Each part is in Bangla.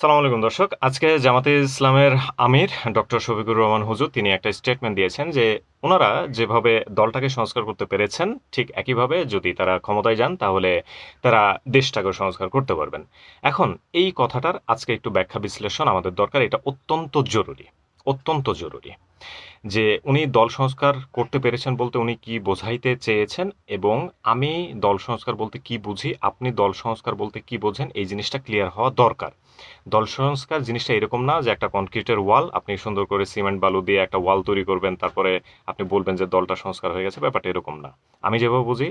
সালাম আলাইকুম, দর্শক। আজকে জামাতে ইসলামের আমির ডক্টর শফিকুর রহমান হুজুর, তিনি একটা স্টেটমেন্ট দিয়েছেন যে ওনারা যেভাবে দলটাকে সংস্কার করতে পেরেছেন, ঠিক একইভাবে যদি তারা ক্ষমতায় যান, তাহলে তারা দেশটাকে সংস্কার করতে পারবেন। এখন, এই কথাটার আজকে একটু ব্যাখ্যা বিশ্লেষণ আমাদের দরকার, এটা অত্যন্ত জরুরি। অত্যন্ত জরুরি। যে উনি দল সংস্কার করতে পেরেছেন বলতে উনি কি বোঝাইতে চেয়েছেন এবং আমি দল সংস্কার বলতে কি বুঝি, আপনি দল সংস্কার বলতে কি বোঝেন, এই জিনিসটা ক্লিয়ার হওয়া দরকার। দল সংস্কার জিনিসটা এরকম না যে একটা কনক্রিটের ওয়াল, আপনি সুন্দর করে সিমেন্ট বালু দিয়ে একটা ওয়াল তৈরি করবেন, তারপরে আপনি বলবেন যে দলটা সংস্কার হয়ে গেছে, ব্যাপারটা এরকম না। আমি যেভাবে বুঝি,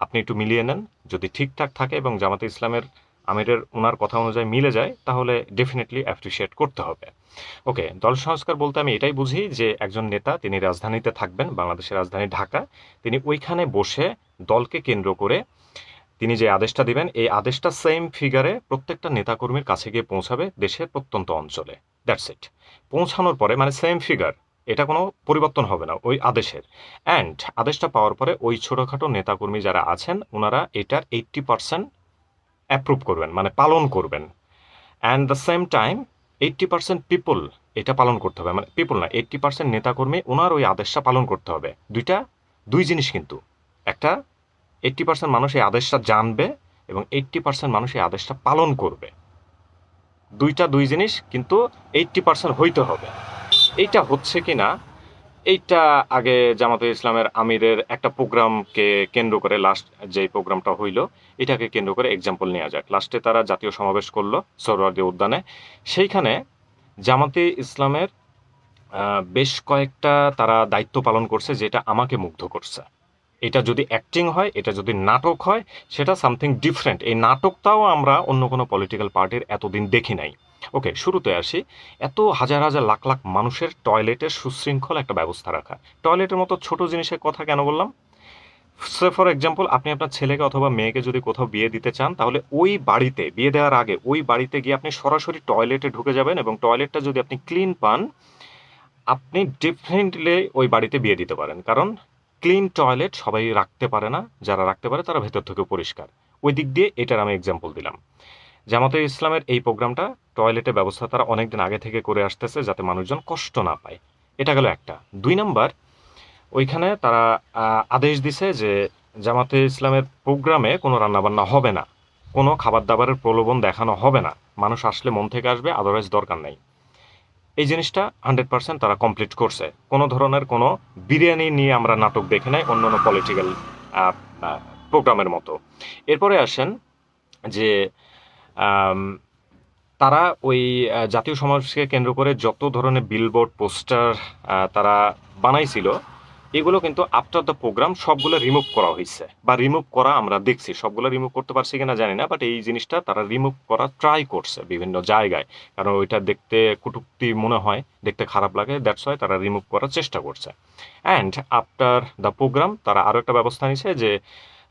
আপনি একটু মিলিয়ে নেন, যদি ঠিকঠাক থাকে এবং জামাতে ইসলামের আমিরের ওনার কথা অনুযায়ী মিলে যায়, তাহলে ডেফিনেটলি অ্যাপ্রিসিয়েট করতে হবে। ওকে দল সংস্কার বলতে আমি এটাই বুঝি যে একজন নেতা, তিনি রাজধানীতে থাকবেন, বাংলাদেশের রাজধানী ঢাকা, তিনি ওইখানে বসে দলকে কেন্দ্র করে তিনি যে আদেশটা দিবেন, এই আদেশটা সেম ফিগারে প্রত্যেকটা নেতাকর্মীর কাছে গিয়ে পৌঁছাবে দেশের প্রত্যন্ত অঞ্চলে। দ্যাটস ইট পৌঁছানোর পরে মানে সেম ফিগার এটা কোনো পরিবর্তন হবে না, ওই আদেশের। অ্যান্ড আদেশটা পাওয়ার পরে ওই ছোটোখাটো নেতাকর্মী যারা আছেন ওনারা এটার এইট্টি পার্সেন্ট অ্যাপ্রুভ করবেন মানে পালন করবেন। And the same time eighty percent people এটা পালন করতে হবে। মানে পিপল না এইট্টি পার্সেন্ট নেতাকর্মী ওনার ওই আদেশটা পালন করতে হবে। দুইটা, দুই জিনিস কিন্তু। একটা এইট্টি পার্সেন্ট মানুষ এই আদেশটা জানবে এবং এইট্টি পার্সেন্ট মানুষ এই আদেশটা পালন করবে। দুইটা, দুই জিনিস কিন্তু এইট্টি পার্সেন্ট হইতে হবে। এইটা হচ্ছে কি না এইটা আগে জামাতে ইসলামের আমিরের একটা প্রোগ্রামকে কেন্দ্র করে লাস্ট যে প্রোগ্রামটা হইল, এটাকে কেন্দ্র করে এক্সাম্পল নেওয়া যাক। লাস্টে তারা জাতীয় সমাবেশ করল সৌরওয়ার্দী উদ্যানে। সেইখানে জামাতে ইসলামের বেশ কয়েকটা তারা দায়িত্ব পালন করছে যেটা আমাকে মুগ্ধ করছে। এটা যদি অ্যাক্টিং হয়, এটা যদি নাটক হয়, সেটা সামথিং ডিফারেন্ট এই নাটকটাও আমরা অন্য কোনো পলিটিক্যাল পার্টির এতদিন দেখি নাই। ওকে শুরুতে আসি। এত হাজার হাজার লাখ লাখ মানুষের টয়লেটের সুশৃঙ্খল একটা ব্যবস্থা রাখা। টয়লেটের মতো ছোট জিনিসের কথা কেন বললাম? সে ফর এক্সাম্পল আপনি আপনার ছেলেকে অথবা মেয়েকে যদি কোথাও বিয়ে দিতে চান, তাহলে ওই বাড়িতে, বিয়ে দেওয়ার আগে ওই বাড়িতে গিয়ে আপনি সরাসরি টয়লেটে ঢুকে যাবেন এবং টয়লেটটা যদি আপনি ক্লিন পান, আপনি ডিফারেন্টলি ওই বাড়িতে বিয়ে দিতে পারেন। কারণ ক্লিন টয়লেট সবাই রাখতে পারে না, যারা রাখতে পারে তারা ভেতর থেকে পরিষ্কার। ওই দিক দিয়ে এটার আমি এক্সাম্পল দিলাম। জামাতে ইসলামের এই প্রোগ্রামটা টয়লেটের ব্যবস্থা তারা অনেকদিন আগে থেকে করে আসতেছে যাতে মানুষজন কষ্ট না পায়। এটা গেল একটা। দুই নাম্বার, ওইখানে তারা আদেশ দিছে যে জামাতে ইসলামের প্রোগ্রামে কোনো রান্নাবান্না হবে না। কোনো খাবার দাবারের প্রলোভন দেখানো হবে না। মানুষ আসলে মন থেকে আসবে আদারওয়াইজ দরকার নাই। এই জিনিসটা হান্ড্রেড পার্সেন্ট তারা কমপ্লিট করছে। কোনো ধরনের কোনো বিরিয়ানি নিয়ে আমরা নাটক দেখি নাই, অন্য অন্য পলিটিক্যাল প্রোগ্রামের মতো। এরপরে আসেন যে তারা ওই জাতীয় সমাবেশকে কেন্দ্র করে যত ধরনের বিলবোর্ড পোস্টার তারা বানাইছিল, এগুলো কিন্তু আফটার দ্য প্রোগ্রাম সবগুলো রিমুভ করা হয়েছে বা রিমুভ করা আমরা দেখছি, সবগুলো রিমুভ করতে পারছি কিনা জানি না বাট এই জিনিসটা তারা রিমুভ করা ট্রাই করছে বিভিন্ন জায়গায়। কারণ ওইটা দেখতে কুটুক্তি মনে হয়, দেখতে খারাপ লাগে দ্যাটস ওয়াই তারা রিমুভ করার চেষ্টা করছে। অ্যান্ড আফটার দ্য প্রোগ্রাম তারা আরও একটা ব্যবস্থা নিছে যে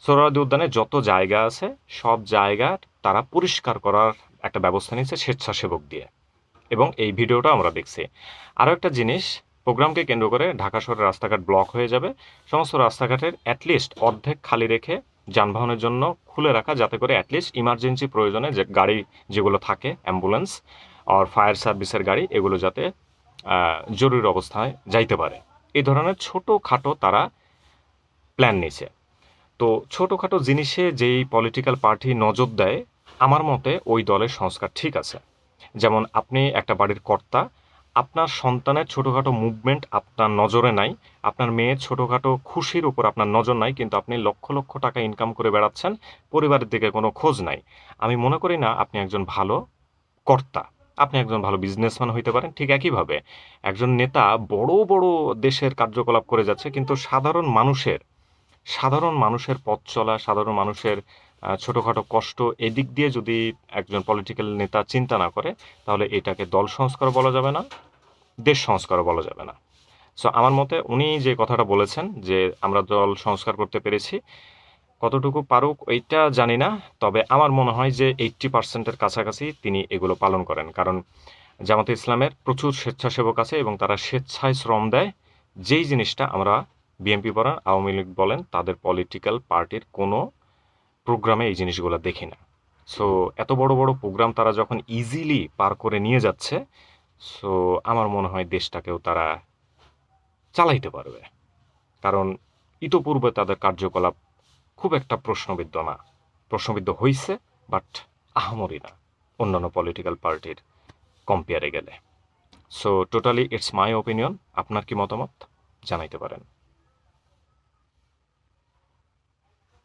সোহরাওয়ার্দী উদ্যানে যত জায়গা আছে, সব জায়গা তারা পরিষ্কার করার একটা ব্যবস্থা নিয়েছে স্বেচ্ছাসেবক দিয়ে। এবং এই ভিডিওটা আমরা দেখছি। আরও একটা জিনিস, প্রোগ্রামকে কেন্দ্র করে ঢাকা শহরের রাস্তাঘাট ব্লক হয়ে যাবে। সমস্ত রাস্তাঘাটের অ্যাটলিস্ট অর্ধেক খালি রেখে যানবাহনের জন্য খুলে রাখা, যাতে করে অ্যাটলিস্ট ইমার্জেন্সি প্রয়োজনে যে গাড়ি যেগুলো থাকে অ্যাম্বুলেন্স আর ফায়ার সার্ভিসের গাড়ি, এগুলো যাতে জরুরি অবস্থায় যাইতে পারে। এই ধরনের ছোটোখাটো তারা প্ল্যান নিয়েছে। তো ছোটোখাটো জিনিসে যেই পলিটিক্যাল পার্টি নজর দেয় আমার মতে ওই দলের সংস্কার ঠিক আছে। যেমন আপনি একটা বাড়ির কর্তা, আপনার সন্তানের ছোটোখাটো মুভমেন্ট আপনার নজরে নাই, আপনার মেয়ের ছোটোখাটো খুশির উপর আপনার নজর নাই, কিন্তু আপনি লক্ষ লক্ষ টাকা ইনকাম করে বেড়াচ্ছেন, পরিবারের দিকে কোনো খোঁজ নাই। আমি মনে করি না আপনি একজন ভালো কর্তা, আপনি একজন ভালো বিজনেসম্যান হইতে পারেন, ঠিক একইভাবে একজন নেতা বড় বড় দেশের কার্যকলাপ করে যাচ্ছে, কিন্তু সাধারণ মানুষের সাধারণ মানুষের পথ চলা, সাধারণ মানুষের ছোটোখাটো কষ্ট এদিক দিয়ে যদি একজন পলিটিক্যাল নেতা চিন্তা না করে, তাহলে এটাকে দল সংস্কার বলা যাবে না, দেশ সংস্কারও বলা যাবে না। সো আমার মতে উনি যে কথাটা বলেছেন যে আমরা দল সংস্কার করতে পেরেছি, কতটুকু পারুক এইটা জানি না, তবে আমার মনে হয় যে এইট্টি পার্সেন্টের কাছাকাছি তিনি এগুলো পালন করেন। কারণ জামাতে ইসলামের প্রচুর স্বেচ্ছাসেবক আছে এবং তারা স্বেচ্ছায় শ্রম দেয়। যেই জিনিসটা আমরা বিএনপি বলেন আওয়ামী লীগ বলেন, তাদের পলিটিক্যাল পার্টির কোনো প্রোগ্রামে এই জিনিসগুলো দেখি না। সো এত বড় বড় প্রোগ্রাম তারা যখন ইজিলি পার করে নিয়ে যাচ্ছে সো আমার মনে হয় দেশটাকেও তারা চালাইতে পারবে। কারণ ইতোপূর্বে তাদের কার্যকলাপ খুব একটা প্রশ্নবিদ্ধ না। প্রশ্নবিদ্ধ হইছে বাট আহামরি না। অন্যান্য পলিটিক্যাল পার্টির কম্পেয়ারে গেলে। So totally it's my opinion আপনার কি মতামত? জানাইতে পারেন।